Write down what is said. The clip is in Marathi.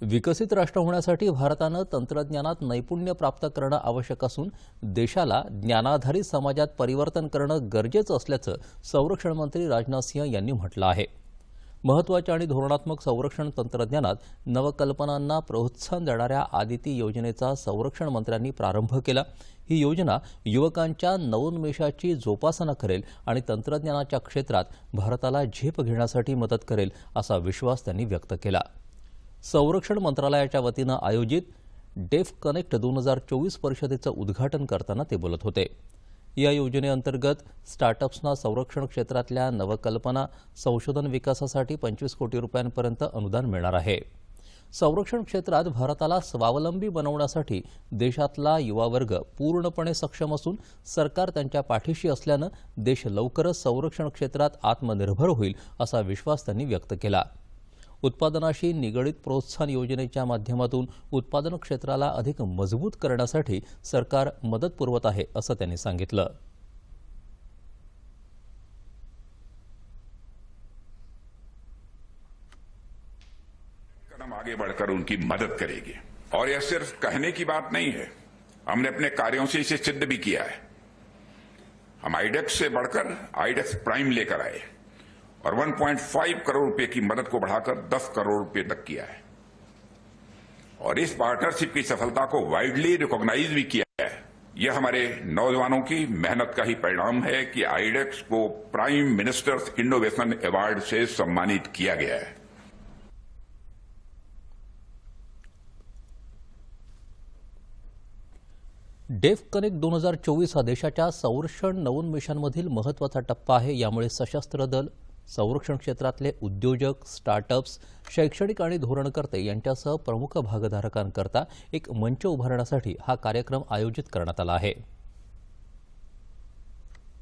विकसित राष्ट्र होण्यासाठी भारतानं तंत्रज्ञानात नैपुण्य प्राप्त करणं आवश्यक असून देशाला ज्ञानाधारित समाजात परिवर्तन करणं गरजेचं असल्याचं संरक्षण मंत्री राजनाथ सिंह यांनी म्हटलं आहे. महत्त्वाच्या आणि धोरणात्मक संरक्षण तंत्रज्ञानात नवकल्पनांना प्रोत्साहन देणाऱ्या आदिती योजनेचा संरक्षण मंत्र्यांनी प्रारंभ केला. ही योजना युवकांच्या नवोन्मेषाची जोपासना करेल आणि तंत्रज्ञानाच्या क्षेत्रात भारताला झेप घेण्यासाठी मदत करेल असा विश्वास त्यांनी व्यक्त केला. संरक्षण मंत्रालयाच्या वतीनं आयोजित डेफ कनेक्ट दोन हजार चोवीस परिषदेचं उद्घाटन करताना ते बोलत होते. या योजनेअंतर्गत स्टार्टअप्सना संरक्षण क्षेत्रातल्या नवकल्पना संशोधन विकासासाठी पंचवीस कोटी रुपयांपर्यंत अनुदान मिळणार आहे. संरक्षण क्षेत्रात भारताला स्वावलंबी बनवण्यासाठी देशातला युवावर्ग पूर्णपणे सक्षम असून सरकार त्यांच्या पाठीशी असल्यानं देश लवकरच संरक्षण क्षेत्रात आत्मनिर्भर होईल असा विश्वास त्यांनी व्यक्त केला. उत्पादनाशी निगडित प्रोत्साहन योजनेच्या माध्यमातून उत्पादन क्षेत्राला अधिक मजबूत करण्यासाठी सरकार मदत पुरवत आहे असं त्यांनी सांगितलं. कदम आगे बढ़कर उनकी मदद करेगी। और यह सिर्फ कहने की बात नहीं है। हमने अपने कार्यों से इसे सिद्ध भी किया है। हम आईडेक्स से बढ़कर आईडेक्स प्राइम लेकर आए और 1.5 करोड़ रुपए की मदद को बढ़ाकर 10 करोड़ रुपए तक किया है। और इस पार्टनरशिप की सफलता को वाइडली रिकॉग्नाइज भी किया है। यह हमारे नौजवानों की मेहनत का ही परिणाम है कि आईडेक्स को प्राइम मिनिस्टर्स इनोवेशन अवार्ड से सम्मानित किया गया है। डेफ कनेक्ट दोन हज़ार चोवीस हा देशाच्या संरक्षण नवोन्मेषांमधील महत्वाचा टप्पा आहे, यामुळे सशस्त्र दल संरक्षण क्षेत्रातले उद्योजक स्टार्टअप्स शैक्षणिक आणि धोरणकर्ते यांच्यासह प्रमुख भागधारकांकरता एक मंच उभारण्यासाठी हा कार्यक्रम आयोजित करण्यात आला आहे.